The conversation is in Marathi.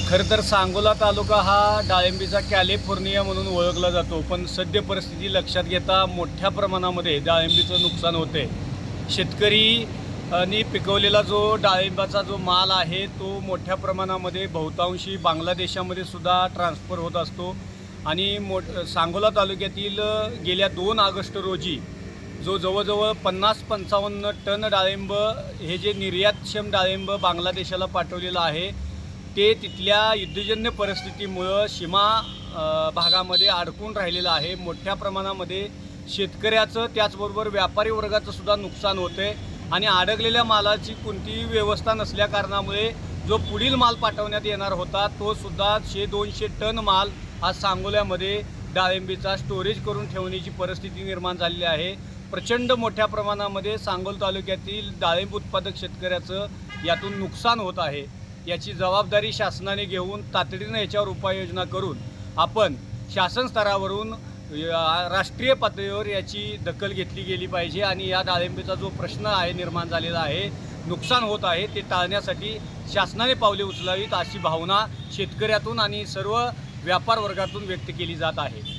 खरं तर सांगोला तालुका हा डाळिंबीचा कॅलिफोर्निया म्हणून ओळखला जातो पण सद्य परिस्थिती लक्षात घेता मोठ्या प्रमाणामध्ये डाळिंबीचं नुकसान होते शेतकरी आणि पिकवलेला जो डाळिंबाचा जो माल आहे तो मोठ्या प्रमाणामध्ये बहुतांशी बांगलादेशामध्ये सुद्धा ट्रान्सफर होत असतो. आणि मोठ सांगोला तालुक्यातील गेल्या दोन ऑगस्ट रोजी जो जवळजवळ पन्नास पंचावन्न टन डाळिंब हे जे निर्यातक्षम डाळिंब बांगलादेशाला पाठवलेलं आहे ते तिथल्या युद्धजन्य परिस्थितीमुळं सीमा भागामध्ये अडकून राहिलेलं आहे. मोठ्या प्रमाणामध्ये शेतकऱ्याचं त्याचबरोबर व्यापारी वर्गाचं सुद्धा नुकसान होते आणि अडकलेल्या मालाची कोणतीही व्यवस्था नसल्या कारणामुळे जो पुढील माल पाठवण्यात येणार होता तो सुद्धा शे दोनशे टन माल आज सांगोल्यामध्ये डाळिंबीचा स्टोरेज करून ठेवण्याची परिस्थिती निर्माण झालेली आहे. प्रचंड मोठ्या प्रमाणामध्ये सांगोल तालुक्यातील डाळिंब उत्पादक शेतकऱ्याचं यातून नुकसान होत आहे. याची जबाबदारी शासनाने घेऊन तातडीनं याच्यावर उपाययोजना करून आपण शासन स्तरावरून राष्ट्रीय पातळीवर याची दखल घेतली गेली पाहिजे आणि या डाळिंबीचा जो प्रश्न आहे निर्माण झालेला आहे नुकसान होत आहे ते टाळण्यासाठी शासनाने पावले उचलावीत अशी भावना शेतकऱ्यातून आणि सर्व व्यापार वर्गातून व्यक्त केली जात आहे.